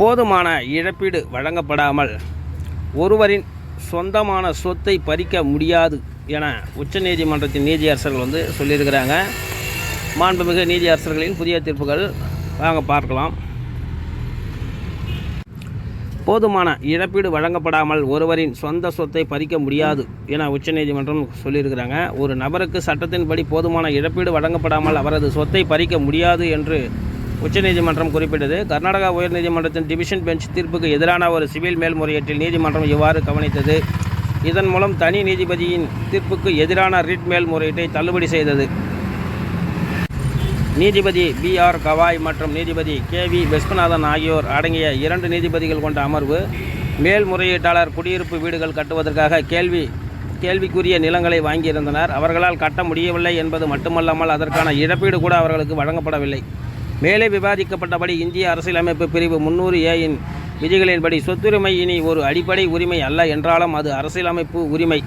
போதுமான இழப்பீடு வழங்கப்படாமல் ஒருவரின் சொந்தமான சொத்தை பறிக்க முடியாது என உச்சநீதிமன்றத்தின் நீதியரசர்கள் வந்து சொல்லியிருக்கிறாங்க. மாண்புமிகு நீதியரசர்களின் புதிய தீர்ப்புகள் வாங்க பார்க்கலாம். போதுமான இழப்பீடு வழங்கப்படாமல் ஒருவரின் சொந்த சொத்தை பறிக்க முடியாது என உச்சநீதிமன்றம் சொல்லியிருக்கிறாங்க. ஒரு நபருக்கு சட்டத்தின்படி போதுமான இழப்பீடு வழங்கப்படாமல் அவரது சொத்தை பறிக்க முடியாது என்று உச்சநீதிமன்றம் குறிப்பிட்டது. கர்நாடகா உயர்நீதிமன்றத்தின் டிவிஷன் பெஞ்ச் தீர்ப்புக்கு எதிரான ஒரு சிவில் மேல்முறையீட்டில் நீதிமன்றம் இவ்வாறு கவனித்தது. இதன் மூலம் தனி நீதிபதியின் தீர்ப்புக்கு எதிரான ரிட் மேல்முறையீட்டை தள்ளுபடி செய்தது. நீதிபதி பி ஆர் கவாய் மற்றும் நீதிபதி கே வி விஸ்வநாதன் ஆகியோர் அடங்கிய இரண்டு நீதிபதிகள் கொண்ட அமர்வு மேல்முறையீட்டாளர் குடியிருப்பு வீடுகள் கட்டுவதற்காக கேள்வி கேள்விக்குரிய நிலங்களை வாங்கியிருந்தனர். அவர்களால் கட்ட முடியவில்லை என்பது மட்டுமல்லாமல் அதற்கான இழப்பீடு கூட அவர்களுக்கு வழங்கப்படவில்லை. மேலே விவாதிக்கப்பட்டபடி இந்திய அரசியலமைப்பு பிரிவு முன்னூறு ஏயின் விதிகளின்படி சொத்துரிமை இனி ஒரு அடிப்படை உரிமை அல்ல என்றாலும் அது அரசியலமைப்பு உரிமை.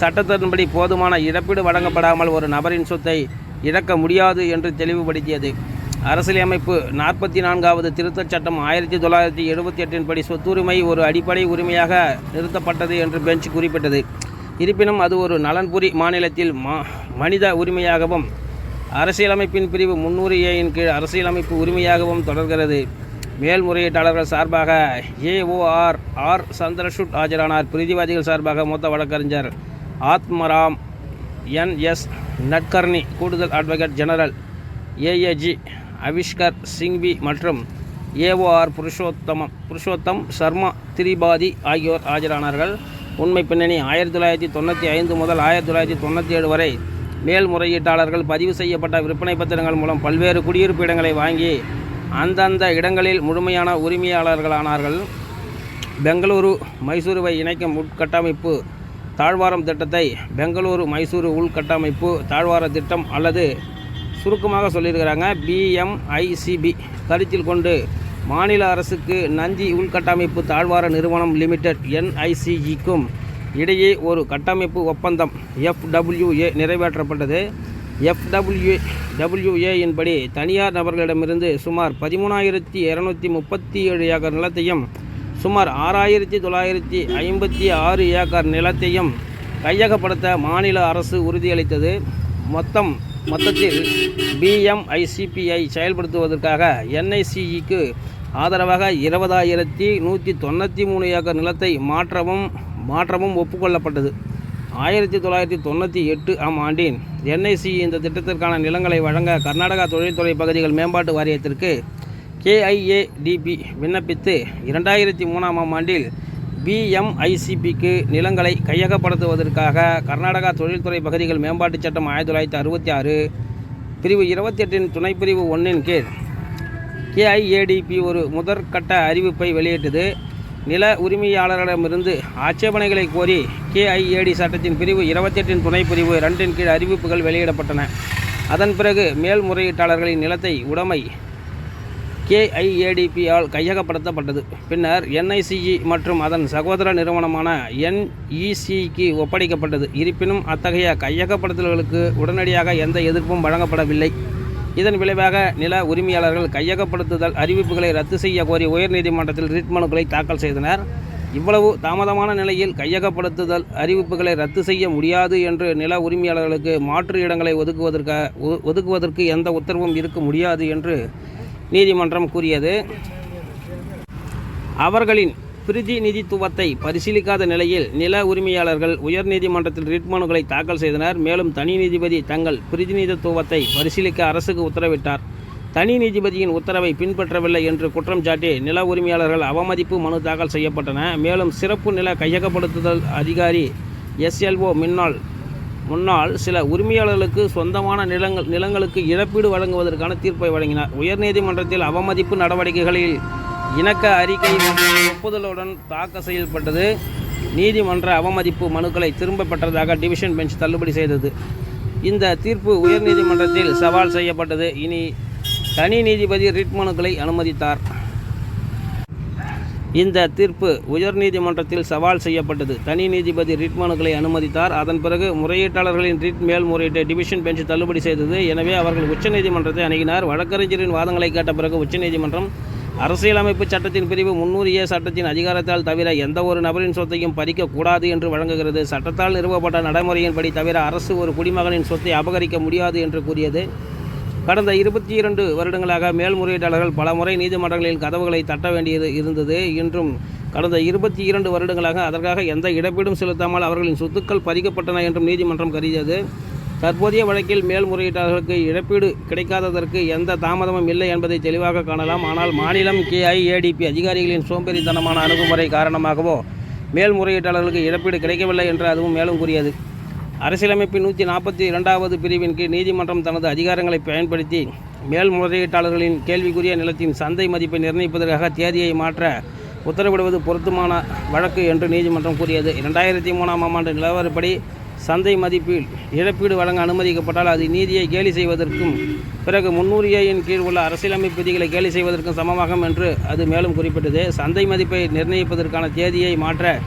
சட்டத்தின்படி போதுமான இழப்பீடு வழங்கப்படாமல் ஒரு நபரின் சொத்தை இழக்க முடியாது என்று தெளிவுபடுத்தியது. அரசியலமைப்பு நாற்பத்தி நான்காவது திருத்தச் சட்டம் ஆயிரத்தி தொள்ளாயிரத்தி எழுபத்தி எட்டின் படி சொத்துரிமை ஒரு அடிப்படை உரிமையாக நிறுத்தப்பட்டது என்று பெஞ்ச் குறிப்பிட்டது. இருப்பினும் அது ஒரு நலன்புரி மாநிலத்தில் மா மனித உரிமையாகவும் அரசியலமைப்பின் பிரிவு முன்னூறு ஏயின் கீழ் அரசியலமைப்பு உரிமையாகவும் தொடர்கிறது. மேல்முறையீட்டாளர்கள் சார்பாக ஏஓஆர் ஆர் சந்திரசுட் ஆஜரானார். பிரதிவாதிகள் சார்பாக மூத்த வழக்கறிஞர் ஆத்மராம் என்எஸ் நட்கர்னி கூடுதல் advocate general AAG Avishkar Singhvi மற்றும் ஏஓஆர் புருஷோத்தமம் புருஷோத்தம் சர்மா திரிபாதி ஆகியோர் ஆஜரானார்கள். உண்மை பின்னணி ஆயிரத்தி தொள்ளாயிரத்தி தொண்ணூற்றி ஐந்து முதல் ஆயிரத்தி தொள்ளாயிரத்தி தொண்ணூற்றி ஏழு வரை மேல்முறையீட்டாளர்கள் பதிவு செய்யப்பட்ட விற்பனை பத்திரங்கள் மூலம் பல்வேறு குடியிருப்பு இடங்களை வாங்கி அந்தந்த இடங்களில் முழுமையான உரிமையாளர்களானார்கள். பெங்களூரு மைசூருவை இணைக்கும் உட்கட்டமைப்பு தாழ்வாரம் திட்டத்தை பெங்களூரு மைசூரு உள்கட்டமைப்பு தாழ்வார திட்டம் அல்லது சுருக்கமாக சொல்லியிருக்கிறாங்க பிஎம்ஐசிபி கருத்தில் கொண்டு மாநில அரசுக்கு நந்தி உள்கட்டமைப்பு தாழ்வார நிறுவனம் லிமிடெட் என்ஐசிஇக்கும் இடையே ஒரு கட்டமைப்பு ஒப்பந்தம் எஃப்டபிள்யூஏ நிறைவேற்றப்பட்டது. எஃப்டபிள்யூ டபிள்யூஏயின் படி தனியார் நபர்களிடமிருந்து சுமார் பதிமூணாயிரத்தி இரநூத்தி முப்பத்தி ஏழு ஏக்கர் நிலத்தையும் சுமார் ஆறாயிரத்தி தொள்ளாயிரத்தி ஐம்பத்தி ஆறு ஏக்கர் நிலத்தையும் கையகப்படுத்த மாநில அரசு உறுதியளித்தது. மொத்தம் மொத்தத்தில் பிஎம்ஐசிபிஐ செயல்படுத்துவதற்காக என்ஐசிஇக்கு ஆதரவாக இருபதாயிரத்தி நூற்றி தொண்ணூற்றி மூணு ஏக்கர் நிலத்தை மாற்றவும் மாற்றமும் ஒப்புக்கொள்ளப்பட்டது. ஆயிரத்தி தொள்ளாயிரத்தி தொண்ணூற்றி எட்டு ஆம் ஆண்டின் என்ஐசி இந்த திட்டத்திற்கான நிலங்களை வழங்க கர்நாடகா தொழில்துறை பகுதிகள் மேம்பாட்டு வாரியத்திற்கு கேஐஏடிபி விண்ணப்பித்து இரண்டாயிரத்தி மூணாம் ஆம் ஆண்டில் பிஎம்ஐசிபிக்கு நிலங்களை கையகப்படுத்துவதற்காக கர்நாடகா தொழில்துறை பகுதிகள் மேம்பாட்டுச் சட்டம் ஆயிரத்தி தொள்ளாயிரத்தி அறுபத்தி ஆறு பிரிவு இருபத்தி எட்டின் துணைப்பிரிவு ஒன்றின் கீழ் கேஐஏடிபி ஒரு முதற்கட்ட அறிவிப்பை வெளியிட்டது. நில உரிமையாளர்களிடமிருந்து ஆட்சேபனைகளை கோரி கேஐஏடி சட்டத்தின் பிரிவு இருபத்தெட்டின் துணை பிரிவு ரெண்டின் கீழ் அறிவிப்புகள் வெளியிடப்பட்டன. அதன் பிறகு மேல்முறையீட்டாளர்களின் நிலத்தை உடைமை கேஐஏடிபியால் கையகப்படுத்தப்பட்டது. பின்னர் என்ஐசிஇ மற்றும் அதன் சகோதர நிறுவனமான என்இசிக்கு ஒப்படைக்கப்பட்டது. இருப்பினும் அத்தகைய கையகப்படுத்தல்களுக்கு உடனடியாக எந்த எதிர்ப்பும் வழங்கப்படவில்லை. இதன் விளைவாக நில உரிமையாளர்கள் கையகப்படுத்துதல் அறிவிப்புகளை ரத்து செய்ய கோரி உயர்நீதிமன்றத்தில் ரிட் மனுக்களை தாக்கல் செய்தனர். இவ்வளவு தாமதமான நிலையில் கையகப்படுத்துதல் அறிவிப்புகளை ரத்து செய்ய முடியாது என்று நில உரிமையாளர்களுக்கு மாற்று இடங்களை ஒதுக்குவதற்கு ஒ- ஒதுக்குவதற்கு எந்த உத்தரவும் இருக்க முடியாது என்று நீதிமன்றம் கூறியது. அவர்களின் பிரதிநிதித்துவத்தை பரிசீலிக்காத நிலையில் நில உரிமையாளர்கள் உயர்நீதிமன்றத்தில் ரிட் மனுக்களை தாக்கல் செய்தனர். மேலும் தனி நீதிபதி தங்கள் பிரதிநிதித்துவத்தை பரிசீலிக்க அரசுக்கு உத்தரவிட்டார். தனி நீதிபதியின் உத்தரவை பின்பற்றவில்லை என்று குற்றம் சாட்டி நில உரிமையாளர்கள் அவமதிப்பு மனு தாக்கல் செய்யப்பட்டன. மேலும் சிறப்பு நில கையகப்படுத்துதல் அதிகாரி எஸ்எல்ஓ முன்னாள் முன்னால் சில உரிமையாளர்களுக்கு சொந்தமான நிலங்கள் நிலங்களுக்கு இழப்பீடு வழங்குவதற்கான தீர்ப்பை வழங்கினார். உயர்நீதிமன்றத்தில் அவமதிப்பு நடவடிக்கைகளில் இணக்க அறிக்கை ஒப்புதலுடன் தாக்கல் செய்யப்பட்டது. நீதிமன்ற அவமதிப்பு மனுக்களை திரும்ப பெற்றதாக டிவிஷன் பெஞ்ச் தள்ளுபடி செய்தது. இந்த தீர்ப்பு உயர்நீதிமன்றத்தில் சவால் செய்யப்பட்டது. இனி தனி நீதிபதி ரிட் மனுக்களை அனுமதித்தார். இந்த தீர்ப்பு உயர்நீதிமன்றத்தில் சவால் செய்யப்பட்டது. தனி நீதிபதி ரிட் மனுக்களை அனுமதித்தார். அதன் பிறகு முறையீட்டாளர்களின் ரிட் மேல்முறையீட்டை டிவிஷன் பெஞ்ச் தள்ளுபடி செய்தது. எனவே அவர்கள் உச்சநீதிமன்றத்தை அணுகினார். வழக்கறிஞரின் வாதங்களை கேட்ட பிறகு உச்சநீதிமன்றம் அரசியலமைப்பு சட்டத்தின் பிரிவு முன்னூறு ஏ சட்டத்தின் அதிகாரத்தால் தவிர எந்த ஒரு நபரின் சொத்தையும் பறிக்கக்கூடாது என்று வழங்குகிறது. சட்டத்தால் நிறுவப்பட்ட நடைமுறையின்படி தவிர அரசு ஒரு குடிமகனின் சொத்தை அபகரிக்க முடியாது என்று கூறியது. கடந்த இருபத்தி இரண்டு வருடங்களாக மேல்முறையீட்டாளர்கள் பல முறை நீதிமன்றங்களில் கதவுகளை தட்ட வேண்டியது இருந்தது. இன்றும் கடந்த இருபத்தி இரண்டு வருடங்களாக அதற்காக எந்த இழப்பீடும் செலுத்தாமல் அவர்களின் சொத்துக்கள் பறிக்கப்பட்டன என்றும் நீதிமன்றம் கருதியது. தற்போதைய வழக்கில் மேல்முறையீட்டாளர்களுக்கு இழப்பீடு கிடைக்காததற்கு எந்த தாமதமும் இல்லை என்பதை தெளிவாக காணலாம். ஆனால் மாநிலம் கேஐஏடிபி அதிகாரிகளின் சோம்பேறித்தனமான அணுகுமுறை காரணமாகவோ மேல்முறையீட்டாளர்களுக்கு இழப்பீடு கிடைக்கவில்லை என்று அதுவும் மேலும் கூறியது. அரசியலமைப்பின் நூற்றி நாற்பத்தி இரண்டாவது பிரிவின் கீழ் நீதிமன்றம் தனது அதிகாரங்களை பயன்படுத்தி மேல்முறையீட்டாளர்களின் கேள்விக்குரிய நிலத்தின் சந்தை மதிப்பை நிர்ணயிப்பதற்காக தேதியை மாற்ற உத்தரவிடுவது பொருத்தமான வழக்கு என்று நீதிமன்றம் கூறியது. இரண்டாயிரத்தி மூணாம் ஆண்டு நிலவரப்படி சந்தை மதிப்பில் இழப்பீடு வழங்க அனுமதிக்கப்பட்டால் அது நீதியை கேலி செய்வதற்கும் பிறகு முன்னூறு கீழ் உள்ள அரசியலமைப்பு விதிகளை கேலி செய்வதற்கும் சமமாகும் என்று அது மேலும் குறிப்பிட்டது. சந்தை மதிப்பை நிர்ணயிப்பதற்கான தேதியை மாற்ற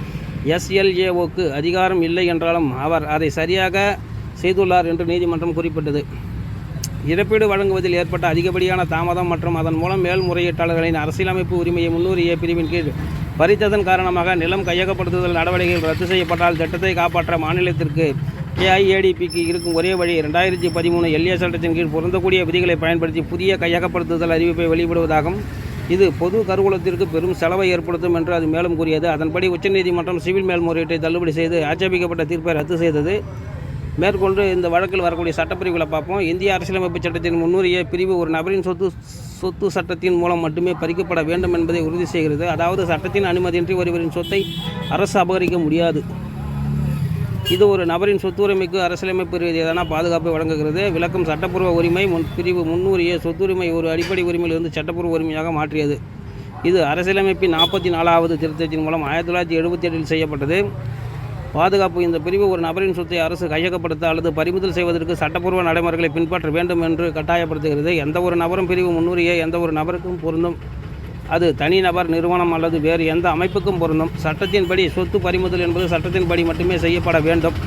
எஸ்எல்ஏஓக்கு அதிகாரம் இல்லை என்றாலும் அவர் அதை சரியாக செய்துள்ளார் என்று நீதிமன்றம் குறிப்பிட்டது. இழப்பீடு வழங்குவதில் ஏற்பட்ட அதிகப்படியான தாமதம் மற்றும் அதன் மூலம் மேல்முறையீட்டாளர்களின் அரசியலமைப்பு உரிமையை முன்னூறு ஏ பிரிவின் கீழ் பறித்ததன் காரணமாக நிலம் கையகப்படுத்துதல் நடவடிக்கைகள் ரத்து செய்யப்பட்டால் திட்டத்தை காப்பாற்ற மாநிலத்திற்கு ஏஐஏடிபிக்கு இருக்கும் ஒரே வழி ரெண்டாயிரத்தி பதிமூணு எல்ஏ சட்டத்தின் கீழ் பொருந்தக்கூடிய விதிகளை பயன்படுத்தி புதிய கையகப்படுத்துதல் அறிவிப்பை வெளியிடுவதாகும் இது பொது கருவூலத்திற்கு பெரும் செலவை ஏற்படுத்தும் என்று அது மேலும் கூறியது. அதன்படி உச்சநீதிமன்றம் சிவில் மேல்முறையீட்டை தள்ளுபடி செய்து ஆட்சேபிக்கப்பட்ட தீர்ப்பை ரத்து செய்தது மேற்கொண்டு இந்த வழக்கில் வரக்கூடிய சட்டப்பிரிவுகளை பார்ப்போம். இந்திய அரசியலமைப்பு சட்டத்தின் முன்னூறு பிரிவு ஒரு நபரின் சொத்து சொத்து சட்டத்தின் மூலம் மட்டுமே பறிக்கப்பட வேண்டும் என்பதை உறுதி செய்கிறது. அதாவது சட்டத்தின் அனுமதியின்றி ஒருவரின் சொத்தை அரசு அபகரிக்க முடியாது. இது ஒரு நபரின் சொத்துரிமைக்கு அரசியலமைப்பு ரீதியான பாதுகாப்பை வழங்குகிறது. விளக்கம் சட்டப்பூர்வ உரிமை முன் பிரிவு முன்னுரிய சொத்துரிமை ஒரு அடிப்படை உரிமையிலிருந்து சட்டப்பூர்வ உரிமையாக மாற்றியது. இது அரசியலமைப்பின் நாற்பத்தி நாலாவது திருத்தத்தின் மூலம் ஆயிரத்தி தொள்ளாயிரத்தி எழுபத்தி எட்டில் செய்யப்பட்டது. பாதுகாப்பு இந்த பிரிவு ஒரு நபரின் சொத்தை அரசு கையகப்படுத்த அல்லது பறிமுதல் செய்வதற்கு சட்டப்பூர்வ நடைமுறைகளை பின்பற்ற வேண்டும் என்று கட்டாயப்படுத்துகிறது. எந்த ஒரு நபரும் பிரிவு முன்னுரிய எந்த ஒரு நபருக்கும் பொருந்தும். அது தனிநபர் நிறுவனம் அல்லது வேறு எந்த அமைப்புக்கும் பொருந்தும். சட்டத்தின்படி சொத்து பறிமுதல் என்பது சட்டத்தின்படி மட்டுமே செய்யப்பட வேண்டும்.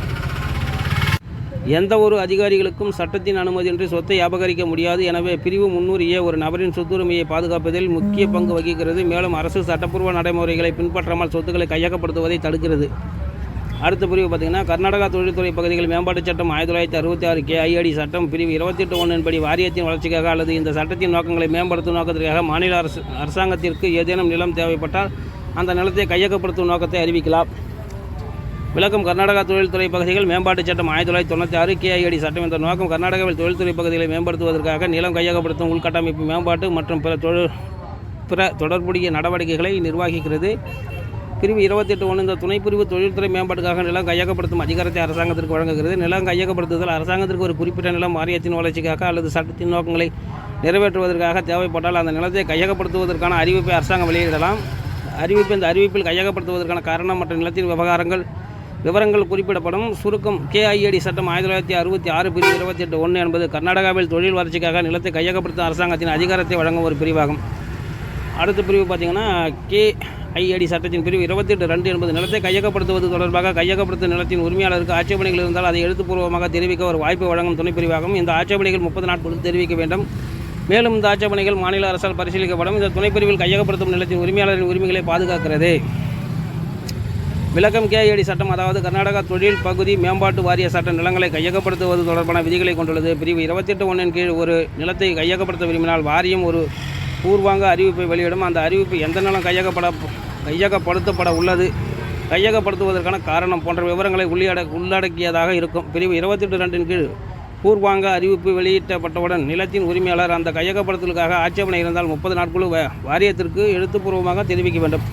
எந்த ஒரு அதிகாரிகளுக்கும் சட்டத்தின் அனுமதியின்றி சொத்தை அபகரிக்க முடியாது. எனவே பிரிவு முன்னூறு ஒரு நபரின் சொத்துரிமையை பாதுகாப்பதில் முக்கிய பங்கு வகிக்கிறது. மேலும் அரசு சட்டப்பூர்வ நடைமுறைகளை பின்பற்றாமல் சொத்துக்களை கையகப்படுத்துவதை தடுக்கிறது. அடுத்த பிரிவு பார்த்திங்கன்னா கர்நாடகா தொழில்துறை பகுதிகள் மேம்பாட்டுச் சட்டம் ஆயிரத்தி தொள்ளாயிரத்தி அறுபத்தி ஆறு கே ஐஅடி சட்டம் பிரிவு இருபத்தெட்டு ஒன்றின் படி வாரியத்தின் வளர்ச்சிக்காக அல்லது இந்த சட்டத்தின் நோக்கங்களை மேம்படுத்தும் நோக்கத்திற்காக மாநில அரசு அரசாங்கத்திற்கு ஏதேனும் நிலம் தேவைப்பட்டால் அந்த நிலத்தை கையகப்படுத்தும் நோக்கத்தை அறிவிக்கலாம். விளக்கம் கர்நாடகா தொழில்துறை பகுதிகள் மேம்பாட்டுச் சட்டம் ஆயிரத்தி தொள்ளாயிரத்தி தொண்ணூற்றி ஆறு கேஐடி சட்டம் என்ற நோக்கம் கர்நாடகாவில் தொழில்துறை பகுதிகளை மேம்படுத்துவதற்காக நிலம் கையகப்படுத்தும் உள்கட்டமைப்பு மேம்பாட்டு மற்றும் பிற தொழில் பிற தொடர்புடைய நடவடிக்கைகளை நிர்வகிக்கிறது. பிரிவு இருபத்தெட்டு ஒன்று இந்த துணைப்பிரிவு தொழில்துறை மேம்பாட்டுக்காக நிலம் கையகப்படுத்தும் அதிகாரத்தை அரசாங்கத்திற்கு வழங்குகிறது. நிலம் கையகப்படுத்துதல் அரசாங்கத்திற்கு ஒரு குறிப்பிட்ட நிலம் மாரியத்தின் வளர்ச்சிக்காக அல்லது சட்டத்தின் நோக்கங்களை நிறைவேற்றுவதற்காக தேவைப்பட்டால் அந்த நிலத்தை கையகப்படுத்துவதற்கான அறிவிப்பை அரசாங்கம் வெளியிடலாம். அறிவிப்பு இந்த அறிவிப்பில் கையகப்படுத்துவதற்கான காரணம் மற்றும் நிலத்தின் விவகாரங்கள் விவரங்கள் குறிப்பிடப்படும். சுருக்கம் கேஐஏடி சட்டம் ஆயிரத்தி தொள்ளாயிரத்தி அறுபத்தி ஆறு பிரிவு இருபத்தெட்டு ஒன்று என்பது கர்நாடகாவில் தொழில் வளர்ச்சிக்காக நிலத்தை கையகப்படுத்தும் அரசாங்கத்தின் அதிகாரத்தை வழங்கும் ஒரு பிரிவாகும். அடுத்த பிரிவு பார்த்தீங்கன்னா கேஐஏடி சட்டத்தின் பிரிவு இருபத்தெட்டு ரெண்டு என்பது நிலத்தை கையகப்படுத்துவது தொடர்பாக கையகப்படுத்தும் நிலத்தின் உரிமையாளருக்கு ஆட்சேபனைகள் இருந்தால் அதை எழுத்துப்பூர்வமாக தெரிவிக்க ஒரு வாய்ப்பு வழங்கும் துணைப்பிரிவாகும் இந்த ஆட்சேபனைகள் முப்பது நாட்களுக்கு தெரிவிக்க வேண்டும். மேலும் இந்த ஆட்சேபனைகள் மாநில அரசால் பரிசீலிக்கப்படும். இந்த துணைப்பிரிவில் கையகப்படுத்தும் நிலத்தின் உரிமையாளரின் உரிமைகளை பாதுகாக்கிறது. விளக்கம் கேஐடி சட்டம் அதாவது கர்நாடகா தொழில் பகுதி மேம்பாட்டு வாரிய சட்ட நிலங்களை கையகப்படுத்துவது தொடர்பான விதிகளை கொண்டுள்ளது. பிரிவு இருபத்தெட்டு ஒன்றின் கீழ் ஒரு நிலத்தை கையகப்படுத்த விரும்பினால் வாரியம் ஒரு பூர்வாங்க அறிவிப்பை வெளியிடும். அந்த அறிவிப்பு எந்த நிலம் கையகப்பட கையகப்படுத்தப்பட உள்ளது? கையகப்படுத்துவதற்கான காரணம் போன்ற விவரங்களை உள்ளியட உள்ளடக்கியதாக இருக்கும். பிரிவு இருபத்தெட்டு ரெண்டின் கீழ் பூர்வாங்க அறிவிப்பு வெளியிட்டப்பட்டவுடன் நிலத்தின் உரிமையாளர் அந்த கையகப்படுத்தலுக்காக ஆட்சேபனை இருந்தால் முப்பது நாட்களும் வாரியத்திற்கு எழுத்துப்பூர்வமாக தெரிவிக்க வேண்டும்.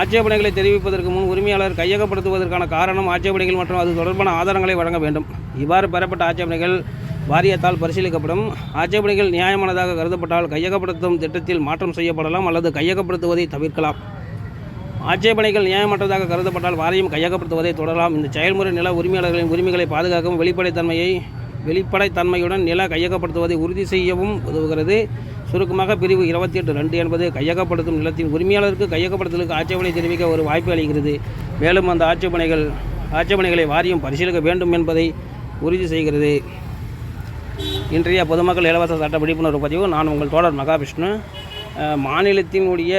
ஆட்சேபனைகளை தெரிவிப்பதற்கு முன் உரிமையாளர் கையகப்படுத்துவதற்கான காரணம் ஆட்சேபனைகள் மற்றும் அது தொடர்பான ஆதாரங்களை வழங்க வேண்டும். இவ்வாறு பெறப்பட்ட ஆட்சேபனைகள் வாரியத்தால் பரிசீலிக்கப்படும் ஆட்சேபனைகள் நியாயமானதாக கருதப்பட்டால் கையகப்படுத்தும் திட்டத்தில் மாற்றம் செய்யப்படலாம் அல்லது கையகப்படுத்துவதை தவிர்க்கலாம். ஆட்சேபனைகள் நியாயமற்றதாக கருதப்பட்டால் வாரியம் கையகப்படுத்துவதை தொடரலாம். இந்த செயல்முறை நில உரிமையாளர்களின் உரிமைகளை பாதுகாக்கவும் வெளிப்படைத்தன்மையை வெளிப்படைத்தன்மையுடன் நில கையகப்படுத்துவதை உறுதி செய்யவும் உதவுகிறது. சுருக்கமாக பிரிவு இருபத்தி எட்டு ரெண்டு என்பது கையகப்படுத்தும் நிலத்தின் உரிமையாளருக்கு கையகப்படுத்தலுக்கு ஆட்சேபனை தெரிவிக்க ஒரு வாய்ப்பு அளிக்கிறது. மேலும் அந்த ஆட்சேபனைகள் ஆட்சேபனைகளை வாரியம் பரிசீலிக்க வேண்டும் என்பதை உறுதி செய்கிறது. இன்றைய பொதுமக்கள் இலவச சட்ட விழிப்புணர்வு பதிவு. நான் உங்கள் தோழர் மகாவிஷ்ணு. மாநிலத்தினுடைய